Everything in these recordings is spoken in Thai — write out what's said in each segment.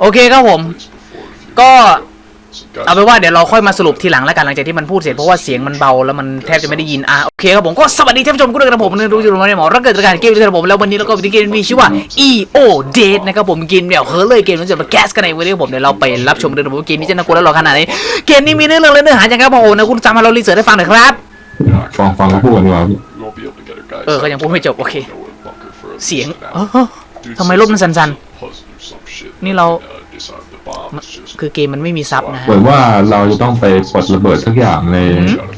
โอเคครับผม ก็เอาเป็นว่าเดี๋ยวเราค่อยมาสรุปทีหลังแล้วกันหลังจากที่มันพูดเสร็จเพราะว่าเสียงมันเบาแล้วมันแทบจะไม่ได้ยินอะโอเคครับผมก็สวัสดีท่านผู้ชมกูด้วยกันผมนรู้จุดมาในหมอรักเกิดจากการเกมที่ผมแล้ววันนี้เราก็เป็นเกมมีชื่อว่า EO Date นะครับผมเกมเดี่ยวเฮ้เลยเกมนี้จะมาแก๊สกันในวันนี้ผมเดี๋ยวเราไปรับชมกันผมว่าเกมนี้จะน่ากลัวและหลอนขนาดไหนเกมนี้มีเนื้อเรื่องและเนื้อหาอย่างครับผมนะคุณจำมาเรารีเสิร์ชให้ฟังหน่อยครับฟังฟังเขาพูดกันดีกว่าพี่ We won't be able to get our guys เออเขายังพูดไม่จบโอเค know where the bunker for us เสียง is เอ now. อ Dude ทำไม said รูปมันสั่น it's นี่เรา Uh, disarm the bombs. Just คือเกมมันไม่มีซับนะฮะเหมือนว่าเราจะต้องไปปลดระเบิดสักอย่างใน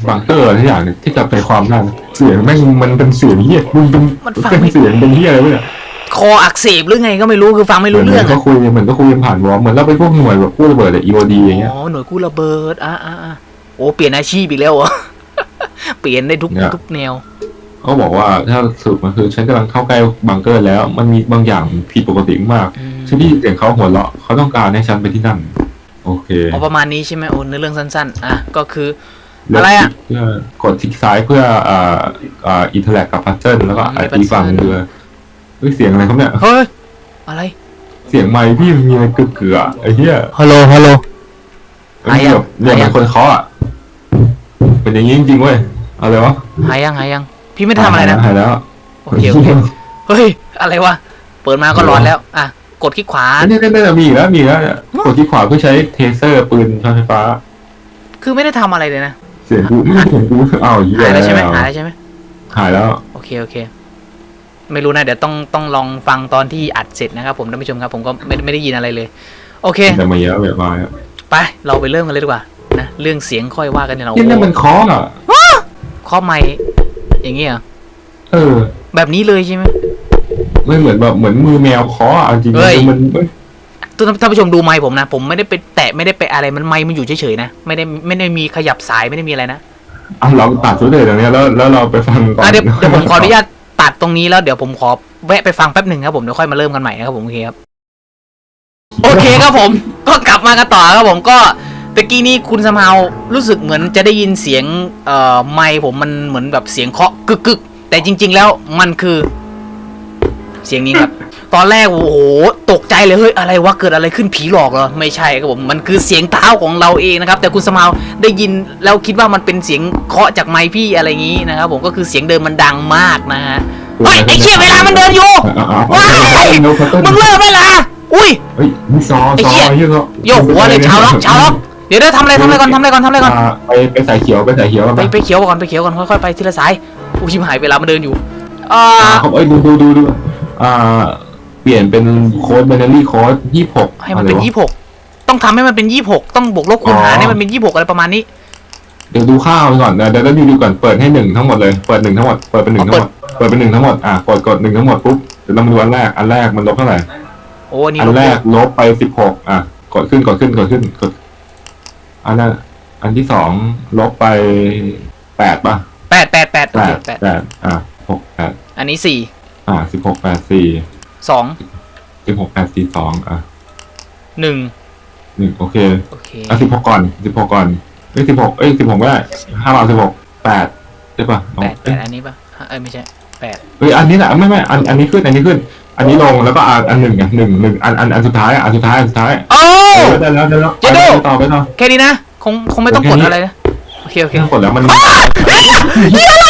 บังเกอร์ทุกอย่างที่จะไปความได้เสียงแม่งมันเป็นเสียงเฮียมึงเป็นมันฟังเป็นไม่เสียงเป็นเฮียอะไรวะเนี่ยคออักเสบหรือไงก็ไม่รู้คือฟังไม่รู้เรื่องเหมือนก็อะคุยเหมือนก็คุยกันผ่านวอลเหมือนเราเป็นพวกหน่วยแบบกู้ระเบิดอะ EOD อย่างเงี้ยอ๋อหน่วยกู้ระเบิดอะอะอะโอ้เปลี่ยนอาชีพอีกแล้วเหรอเปลี่ยนได้ทุกทุกแนวเขาบอกว่าถ้าสรุปมันคือฉันกำลังเข้าใกล้บังเกอร์แล้ว มันมีบางอย่างผิดปกติมากอืม ฉันได้ยินเสียงเขาหัวเราะเขาต้องการให้ฉันไปที่นั่น โอเคเอาประมาณนี้ใช่ไหมโอ้เนื้อเรื่องสั้น ๆ อะ ก็คือแล้วอะไรอะเพื่อกดทิกซ้ายเพื่ออ่าอ่าอินเทอร์แลกกับพัซเซิลแล้วก็อ๋อมีอัดอีกฝั่งหนึ่ง puzzle เลยเฮ้ยเสียงอะไรครับเนี่ย เฮ้ย อะไร เสียงไมค์พี่มันมีอะไรเกือๆไอ้เหี้ยฮัลโหลฮัลโหลมันมีแบบหายังเนี่ยมันคนเคาะอะเป็นอย่างนี้จริงๆเว้ยเอาเลยวะหายยังหายยัง พี่ไม่ได้ทำอะไรนะ หายแล้ว โอเคโอเค เฮ้ย อะไรวะ เปิดมาก็ร้อนแล้ว อะ กดคลิกขวาอันนี้นี่นี่มีอีกแล้วมีอีกแล้วเนี่ยกดที่ขวาเพื่อใช้เทเซอร์ปืนช็อตไฟฟ้า คือไม่ได้ทำอะไรเลยนะ เสียงกูไม่เสียงกูอ้าวเหี้ยหายแล้วใช่ไหมหายแล้วใช่ไหมหายแล้ว โอเคโอเค ไม่รู้นะ เดี๋ยวต้องต้องลองฟังตอนที่อัดเสร็จนะครับผมท่านผู้ชมครับ ผมก็ไม่ไม่ได้ยินอะไรเลย โอเค แต่มาเยอะแบบมาอะไป เราไปเริ่มกันเลยดีกว่านะเรื่องเสียงค่อยว่ากันเนี่ยเราที่นั่นมันเคาะอะข้อไม้อย่างเงี้ยเหรอเออ แบบนี้เลยใช่ไหม ไม่เหมือนแบบเหมือนมือแมวเคาะอะจริงเฮ้ย ๆมันมันท่านท่านผู้ชมดูไม้ผมนะ ผมไม่ได้ไปแตะไม่ได้ไปอะไรมันไม้มันอยู่เฉยๆนะไม่ได้ไม่ได้มีขยับสายไม่ได้มีอะไรนะอะเราตัดชุดเลยตรงเนี้ยแล้วแล้วเราไปฟังก่อนอะเดี๋ยวเดี๋ยวผมขออนุญาตตัดตรงนี้แล้วเดี๋ยวผมขอแวะไปฟังแป๊บหนึ่งครับผมเดี๋ยวค่อยมาเริ่มกันใหม่นะครับผมโอเคครับ โอเคครับผม ก็กลับมากันต่อครับผมก็ตะกี้นี้คุณสมาวรู้สึกเหมือนจะได้ยินเสียงเอ่อไม้ผมมันเหมือนแบบเสียงเคาะกึกกึกๆแต่จริง ๆ แล้วมันคือ เสียงนี้ครับ ตอนแรกโอ้โหตกใจเลยเฮ้ยอะไรวะเกิดอะไรขึ้นผีหลอกเหรอไม่ใช่ครับผมมันคือเสียงเท้าของเราเองนะครับ แต่คุณสมาวได้ยินแล้วคิดว่ามันเป็นเสียงเคาะจากไมค์พี่อะไรงี้นะครับ ผมก็คือเสียงเดิมมันดังมากนะฮะเฮ้ยไอ้เชี่ยเวลามันเดินอยู่อะอะว้าอะยเร็วพัตเติ้ลมึงเลิกได้ละอุ้ยเฮ้ยนี่ซอไอ้ซอเหี้ยเหี้ยซอโยกหัวเลยเช้าล็อกเช้าล็อกเดี๋ยวเดี๋ยวทำอะไรทำอะไรก่อนทำอะไรก่อนทำอะไรก่อนอ่าไปไปสายเขียวไปสายเขียวกันไปไปไปเขียวก่อนไปเขียวก่อนค่อยๆไปทีละสายอุ้ยชิบหายเวลามันเดินอยู่อ่าอ่าเขาเอ้ยดูดูดูดู อ่า เปลี่ยนเป็นโค้ดเบนเนอรี่โค้ดยี่หกให้มันเป็นยี่หกต้องทำให้มันเป็นยี่หกต้องบวกลบคูณหารให้มันเป็นยี่หกอะไรประมาณนี้เดี๋ยวดูข้าวไปก่อนเดี๋ยวเดี๋ยวดูดูก่อนเปิดให้หนึ่งทั้งหมดเลยเปิดหนึ่งทั้งหมดเปิดเป็นหนึ่งทั้งหมดเปิดเป็นหนึ่งทั้งหมดอะกดกดหนึ่งทั้งหมดปุ๊บเดี๋ยวเรามาดูอันแรกอันแรกมันลบเท่าไหร่โอ้อันนี่อันแรกลบไปสิบหกอะกดขึ้นกดขึ้นกดขึ้นกดอันนั้นอันที่สองลบไปแปดป่ะแปดแปดแปดโอแปเคดแปดแปดอะหกแปดอันนี้สี่ อะสิบหกแปดสี่สองสิบหกแปดสี่สองอะหนึ่งหนึ่งโอเคโอเคอะสิบหกก่อนสิบหกก่อนเอ้ยสิบหกเอ้ยสิบหกไม่ได้ห้ามาสิบหกแปดใช่ป่ะเอาแปดแปเอ้ยดอันนี้ปะเอ้ยไม่ใช่แปดเอ้ยอันนี้แหละไม่ไม่อันอันนี้ขึ้นอันนี้ขึ้น อันนี้ลงแล้วก็อันอันหนึ่งอะหนึ่งหนึ่งอันอันอันสุดท้ายอะอันสุดท้ายอันสุดท้ายโอ้เออได้แล้วได้แล้วเจโดไปต่อไปต่อแค่นี้นะคงคงไม่ต้องโอกเคดอะไรนะโอเคโอเคแค่กดแล้วมันเฮ้ยอะไรอะเฮ้ยเฮ้ย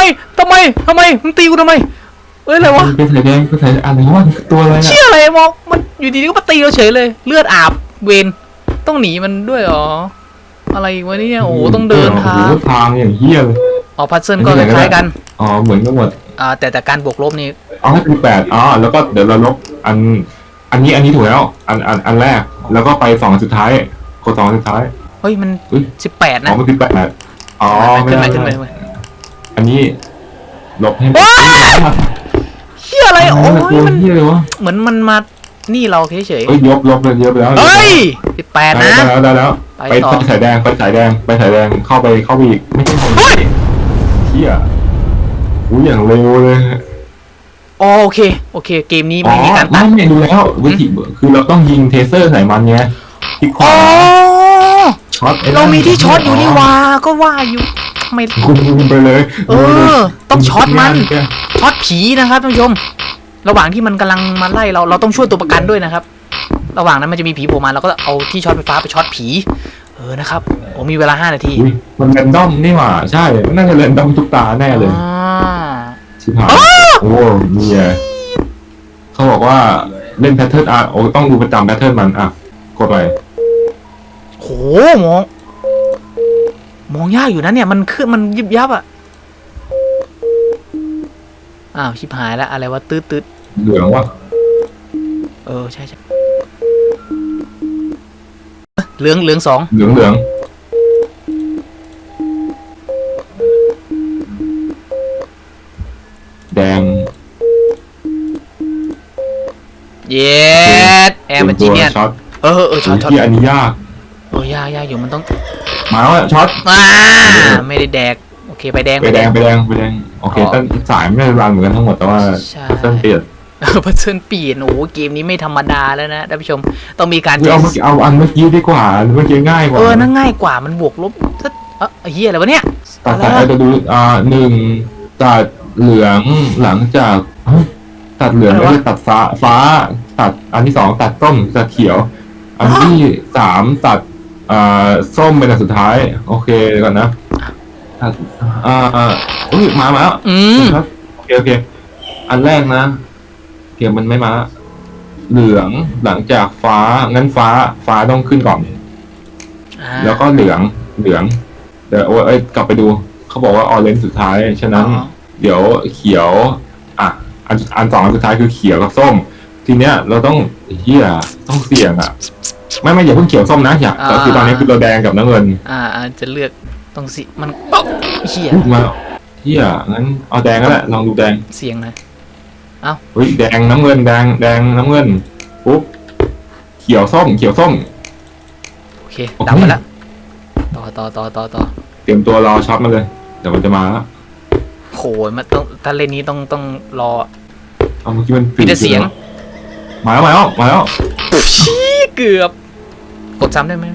ทำไมทำไมทำไมมึงตีกูทำไมเฮ้ยอะไรวะเป็นสายแดงเป็นสายอะไรวะตัวอะไรอะเชี่ยอะไรมองมันอยู่ดีๆก็มาตีเราเฉยเลย เลือดอาบเวนต้องหนีมันด้วยเหรออะไรอีกวะเนี่ยโอ้โหต้องเดินทางโอ้โหทางอย่างเหี้ยเลย อ๋อพัซเซิลก็คล้ายๆกันอ๋อเหมือนกันหมดอ่าแต่แต่การบวกลบนี่เอาให้เป็นแปดอ๋อแล้วก็เดี๋ยวเราลบอัน อันนี้อันนี้ถูกแล้วอันอันอันแรกแล้วก็ไปสองอันสุดท้ายกดสองอันสุดท้ายเฮ้ยมันอุ๊ย สิบแปดอ๋นะอมันคือแปดอ๋อไม่ขึ้นได้มาขึ้นมาไม่ขึ้นได้มา อันนี้ลบให้โอ๊ยเชี่ยอะไรโอ้ตัวยมันเหี้ยเลยวะเหมือนมันมานี่เราเฉยเอ้ยลบลบเลยเยอะไปแล้วๆเฮ้ยสิบแปดได้นะ แล้วได้แล้วไปไปต่อไปสายแดงไปสายแดงไปสายแดงเข้าไปเข้าไปอีกไม่ใช่คนเฮ้ยเหี้ยอุ้ยอย่างเร็วเลยอ๋อโอเค โอเค เกมนี้ไม่มีการตัไม่ดไม่ดูแล้ววิธีคือเราต้องยิงเทเซอร์ใส่มันไงที่ขอ๋วาอช็อตไนั่นเรามีที่ช็อตอยู่นี่วาก็ว่าอยู่ทำ ไมคุณคุณไปเลยเออ ต้องช็อตมันแกช็อตผีนะครับท่านผู้ชม ระหว่างที่มันกำลังมาไล่เราเราต้องช่วยตัวประกันด้วยนะครับ ระหว่างนั้นมันจะมีผีโผล่มาเราก็เอาที่ช็อตไฟฟ้าไปช็อตผี เออนะครับโอ้มีเวลาห้านาทีอุ้ยมันแรนดอมนี่หว่าใช่มันน่าจะแรนดอมทุกตาแน่เลยอ่าชิบหายโอ้นี่ไงเขาบอกว่าเล่นแพทเทิร์นอะโอ้ต้องดูประจำแพทเทิร์นมันอะกดไปโหมอง มองยากอยู่นะเนี่ย มันขึ้นมันยิบยับอะ อ้าวชิบหายแล้วอะไรวะตืดตืดเหลืองว่าเออใช่ใช่เอ๊ะเหลืองเหลืองสองเหลืองเหลืองแดงเย็ดแอร์มันจีเนียนช็อตเออเออช็อตช็อตที่อันนี้ยากเออยากยากอยู่มันต้อง มาแล้วอะช็อตอ่าไม่ได้แดก โอเคไปแดงไปแดงไปแดงไปแดงโอเคอ๋อต้นสายไม่ได้รันเหมือนกันทั้งหมดแต่ว่าใช่ต้นเปลี่ยนเออพัซเซิลเปลี่ยนโอ้โหเกมนี้ไม่ธรรมดาแล้วนะท่านผู้ชมต้องมีการเฮ้ยเอาเมื่อกี้เอาอันเมื่อกี้ดีกว่าเมื่อกี้ง่ายกว่าเออนั่นง่ายกว่ามันบวกลบถ้าเออเฮียอะไรวะเนี่ยตัดอะไรสายวะจะดูอ่าหนึ่งตัดเหลืองหลังจากเฮ้ยตัดเหลืองอะไรแล้ววะก็ตัดฟ้าฟ้า ตัดอันที่สองตัดส้มตัดเขียว อันที่สามตัด อ่าส้มเป็นอันสุดท้าย โอเคเดี๋ยวก่อนนะตัดอ่าอ่าอุ้ยมามาแล้วอืมครับโอเคโอเค อันแรกนะเทียมมันไม่มา เหลืองหลังจากฟ้างั้นฟ้าฟ้าต้องขึ้นก่อน อ่าแล้วก็เหลืองเหลืองเดี๋ยวโอ้ยเอ้ยกลับไปดู เขาบอกว่าออเรนจ์สุดท้ายฉะนั้นอ๋อเดี๋ยวเขียว อะ อันอันสองอันสุดท้ายคือเขียวกับส้ม ทีเนี้ยเราต้อง เฮียต้องเสี่ยงอะ ไม่ไม่อย่าเพิ่งเขียวส้มนะอย่าแต่คือตอนนี้คือเราแดงกับน้ำเงินอ่าอ่าจะเลือกต้องสิมันโอ๊ะเฮียมาเฮียงั้นเอาแดงก็ได้ลองดูแดงเสียงหนะเฮ้ยแดงน้ำเงินแดงแดงน้ำเงินปุ๊บเขียวส้มเขียวส้มโอเคโอเคดับไปละต่อต่อต่อต่อต่อเตรียมตัวรอช็อตมาเลยเดี๋ยวมันจะมาแล้วโหมันต้องถ้าเล่นนี้ต้องต้องรอเอาเมื่อกี้มันมีแต่เสียง มาแล้วมาแล้วมาแล้วชี้เกือบ กดซ้ำได้ไหม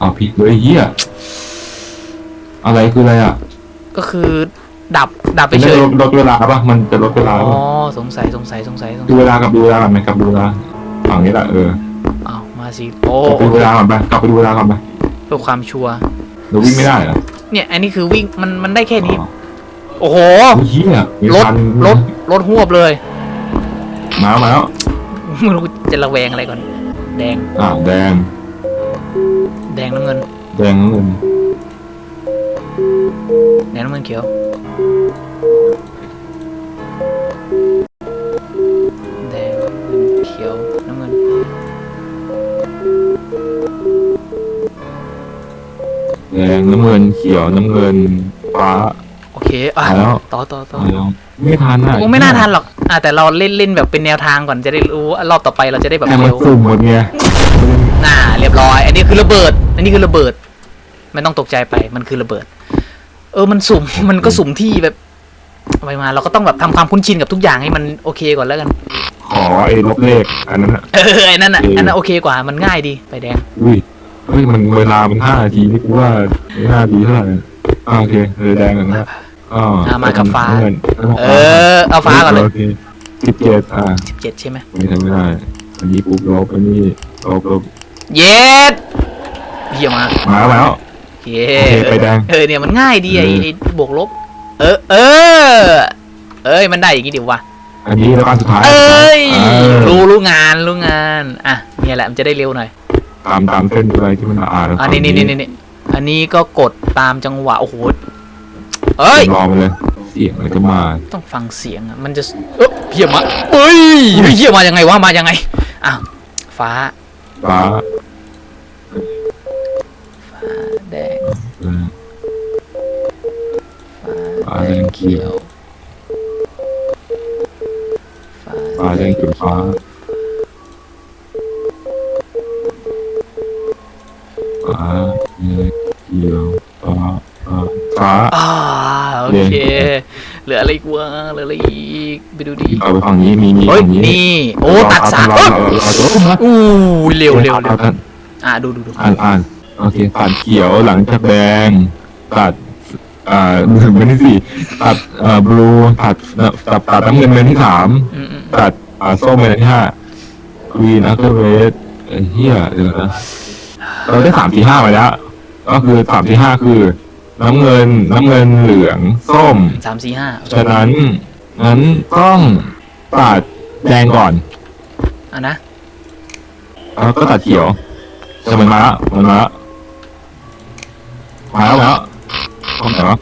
อ้าวผิดเลยเฮียอะไรคืออะไรอะก็คือดับดับไปมันเฉจะยลดลดเวลาปะมันจะลดเวลาอ๋อปะสงสัยสงสัยสงสัยสงดูสัยเวลากับดูเวลาก่อนไหมกับดูเวลาฝั่งนี้แหละเอออ้าวมาสิโอ้กลับไปดูเวลาก่อนไปกลับไปดูเวลาก่อนไปเพื่อความชัวร์เราวิ่งไม่ได้เหรอเนี่ย อันนี้คือวิ่งมันมันได้แค่นี้อ๋อโอ้โหโอ้ยเฮียมีรถคันรถรถหวบเลย มาแล้วมาแล้วไม่รู้จะระแวงอะไรก่อน แดง อ่าแดง แดงน้ำเงิน แดงน้ำเงินแดงน้ำเงินเขียว แดงน้ำเงินเขียวน้ำเงิน แดงน้ำเงินเขียวน้ำเงินฟ้า โอเค อะ มาแล้ว ต่อต่อต่อมาแล้วไม่ทันอะโอ้ไม่น่าทันหรอก อะแต่เราเล่นเล่นแบบเป็นแนวทางก่อนจะได้รู้ว่ารอบต่อไปเราจะได้แบบแต่มันเร็วสุ่มหมดไงน่าเรียบร้อย อันนี้คือระเบิด อันนี้คือระเบิด ไม่ต้องตกใจไปมันคือระเบิด เออมันสุ่มมันก็สุ่มที่แบบไปมาเราก็ต้องแบบทำความคุ้นชินกับทุกอย่างให้มันโอเคก่อนแล้วกัน ขอไอ้ลบเลขอันนั้นอะเออไอ้นั่นอะเอออัอันนั้นโอเคกว่ามันง่ายดีไปแดงอุ้ยเฮ้ยมันเวลามันห้านาทีนี่กูว่าไม่ห้านาทีเท่าไหร่อ่าโอเคเลยแดงกันนะ อ่าอ่ามากับฟ้าน้ำเงินเออ เอาฟ้าก่อนเลยโอเคสิบเจ็ดอ่าสิบเจ็ดใช่ไหมไม่ทำไม่ได้อันนี้ปุ๊บลบอันนี้ลบลบเย็ดเยี่ยมมากมาแล้วโอเคโอเคไปแดงเออเนี่ยมันง่ายดีไอ้เออ ไอ้บวกลบ เออ เออ เอ้ยมันได้อย่างงี้ดิวะอันนี้แล้วอันสุดท้ายเอ้ยเออรู้รู้งานรู้งานอะเนี่ยแหละมันจะได้เร็วหน่อยตามตามเส้นอะไรที่มันอ่านอันนี้นี่นี่นี่นี่อันนี้ก็กดตามจังหวะโอ้โห เอ้ย รอไปเลย เสียงอะไรจะมาต้องฟังเสียงอะมันจะเออเฮียมาเอ้ยเฮียมายังไงวะมายังไงอ้าวฟ้าฟ้าแดงเออ ฟ้าฟ้าแดงเขียวฟ้าฟ้าแดงจุดฟ้าฟ้าแดงเขียวฟ้าฟ้าฟ้า อ่า โอเย้เค เหลืออะไรอีกวะเหลืออะไรอีกไปดูดิเอาไปฝั่งนี้มีมีเฮ้ยฝั่งนี้นี่โอ้ตัดสามรอเอ้ยรอรอรอรออู้เร็วเร็วเร็วอาอาอ่าดูดูดูอ่านอ่านโอเคตัดเขียวหลังจากแดงตัดอ่าหนึ่งเป็นที่สี่ตัดเอ่อบลูตัดตัดตัดน้ำเงินเป็นที่สามอืมอืมตัดอ่าส้มเป็นที่ห้ากรีนอัลเทอร์เรสเฮียเดี๋ยวนะเราได้สามสี่ห้ามาแล้ว ก็คือสามสี่ห้าคือ น้ำเงิน น้ำเงินเหลือง ส้ม สามสี่ห้าฉะนั้นงั้นต้องตัดแดงก่อนอะนะ แล้วก็ตัดเขียวแต่มันมาแล้วมันมาแล้วมาแล้วมาแล้วตรงไหนวะ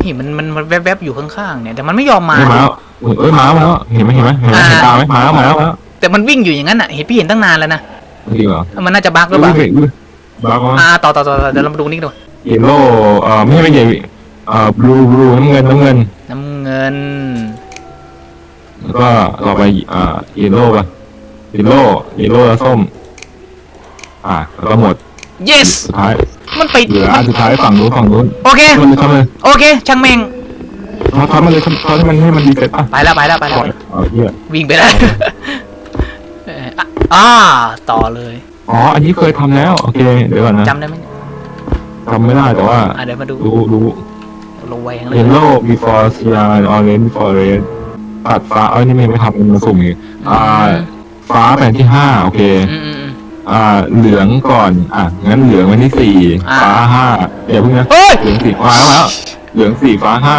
นี่มันมันมันแวบๆอยู่ข้างๆเนี่ยแต่มันไม่ยอมมา ไม่มาแล้วเอ้ยมาแล้วมาแล้วเห็นไหมเห็นไหมเห็นไหมเห็นตาไหมมาแล้วมาแล้วมาแล้วแต่มันวิ่งอยู่อย่างนั้นอะเห็นพี่เห็นตั้งนานแล้วนะจริงเหรอมันน่าจะบั๊กหรือเปอุ้ล่ายอุ้ยอุ้ยบ้ามั้อ่าต่อต่อต่อต่อเดี๋ยวเรามาดูนี่ดู เยลโล่เอ่อไม่ใช่ไม่ใช่เอ่อบลูบลูน้ำเงินน้ำเงิน น้ำเงิน แล้วก็ต่อไปอ่าเยลโล่ป่ะเยลโล่เยลโล่แล้วส้ม อ่าแล้วก็หมด yes สุดท้ายมันไปเหลืออันสุดท้ายฝั่งนู้นฝั่งนู้นโอเคทำเลยทำเลยโอเค ช่างแม่งทำทำมาเลยทำทำให้มันให้มันดีเซ็ตป่ะไปแล้วไปแล้วไปแล้ว อ๋อเหี้ยวิ่งไปแล้วเอ่ออะอ่า ต่อเลย อ๋ออันนี้เคยทำแล้ว โอเค เดี๋ยวก่อนนะ จำได้ไหม จำไม่ได้แต่ว่าอะเดี๋ยวมาดูรู้รู้ระแวงเลย yellow before cyan orange before red ตัดฟ้าเอ้ยนี่ไม่ไม่ทำมันสุ่มอีกอ่า ฟ้าแผ่นที่ห้าโอเค อืมอืมอืม อ่า เหลืองก่อน อะงั้นเหลืองวันที่สี่อ่า ฟ้าห้าเดี๋ยวเพิ่งนะเฮ้ยเหลืองสี่ฟ้าแล้วเหลืองสี่ฟ้าห้า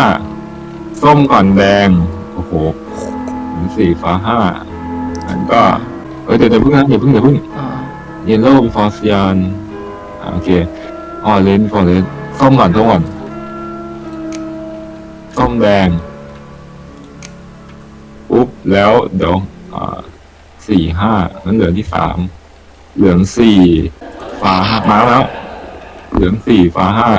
ส้มก่อนแดงโอ้โหเหลืองสี่ฟ้าห้างั้นก็เอ้ยเดี๋ยวเดี๋ยวเพิ่งนะเดี๋ยวเพิ่งเดี๋ยวเพิ่ง อ่า yellow before cyan อ่าโอเค orange before red ส้มก่อนส้มก่อนส้มแดงปุ๊บแล้วเดี๋ยวอ่าสี่ห้านั้นเหลืองที่สามเหลืองสี่ฟ้าห้ามาแล้ว เหลืองสี่ฟ้าห้า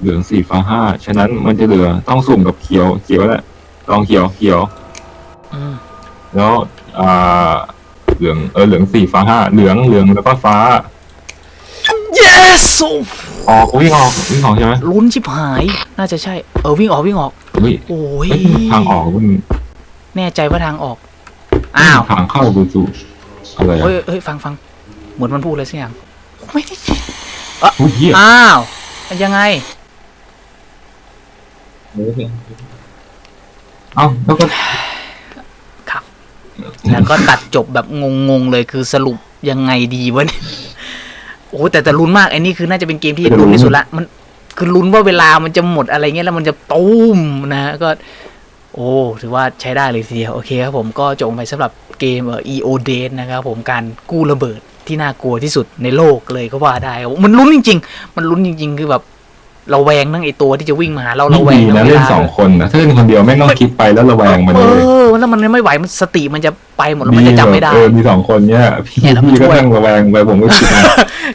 เหลืองสี่ฟ้าห้าฉะนั้นมันจะเหลือต้องสุ่มกับเขียวเขียวแหละลองเขียวเขียวอืมแล้วอ่าเหลืองเออเหลืองสี่ฟ้าห้าเหลืองเหลืองแล้วก็ฟ้า yes ออกวิ่งออกวิ่งออกใช่ไหมลุ้นชิบหาย น่าจะใช่ เออวิ่งออกวิ่งออกเฮ้ยโอ้ยเฮ้ยทางออกมันแน่ใจว่าทางออก อ้าวทางเข้าบูซูอะไรอะเฮ้ยเฮ้ยฟังฟังเหมือนมันพูดเลยสักอย่างไม่ได้อุ้ยเหี้ยอ้าวมันยังไง เอ้าแล้วก็ครับแล้วก็ตัดจบแบบงงๆเลยคือสรุปยังไงดีวะเนี่ย โอ้แต่แต่ลุ้นมากไอ้นี่คือน่าจะเป็นเกมที่ลุ้นที่สุดละมันคือลุ้นว่าเวลามันจะหมดอะไรเงี้ยแล้วมันจะตุ้มนะฮะก็ โอ้ถือว่าใช้ได้เลยทีเดียวโอเคครับผมก็จบไปสำหรับเกมเอ่อ EO d a t นะครับผมการกู้ระเบิดที่น่ากลัวที่สุดในโลกเลยก็ว่าได้ครับมันลุ้นจริง ๆ มันลุ้นจริง ๆ คือแบบ เราแวงทั้งไอตัวที่จะวิ่งมาหาเรานี่เราแวงดีทั้นะงเวเล่นลาสองคนนะถ้าเล่นคนเดียวไม่งต้องคิดไปแล้วระแวงมันเอเลยอแล้วมันไม่ไหวมันสติมันจะไปหมดแล้วมันจะจำไม่ได้เออมีสองคนเนี้ยพี่เนี่ยเรามาพี่ก็ช่วยนั่งระแวงไปผมก็คิดนะ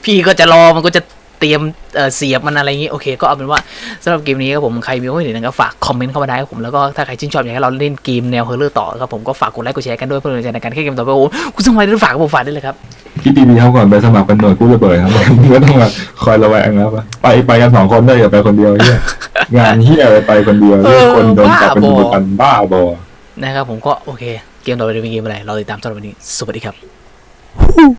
พี่ก็จะรอมันก็จะเตรียมเอ่อเสียบมันอะไรอย่างงี้โอเคก็เอาเป็นว่าสำหรับเกมนี้ครับผมใครมีข้อเห็นนะครับฝากคอมเมนต์เข้ามาได้ครับผมแล้วก็ถ้าใครชื่นชอบอยากให้เราเล่นเกมแนวเฮอร์เรอร์ต่อครับผมก็ฝากกดไลค์กดแชร์กันด้วยเพื่อเป็นกำลังใจในการแข่งเกมต่อไปโอ้โหคุณสมัยได้ฝากกับผมฝากได้เลยครับคิดดีๆเขาก่อนไปสมัครเป็นหน่วยกู้ระเบิดครับไม่ต้องมาคอยระแวงแล้วปะไปไปกันสองคนได้อย่าไปคนเดียวเนี่ยงานเฮียอะไรไปคนเดียวเออเรื่องคนโดนจับเป็นบ้าบอตัวกันบ้าบอนะครับผมก็โอเค เกมต่อไปจะเป็นเกมอะไรเราติดตามสำหรับวันนี้ สวัสดีครับ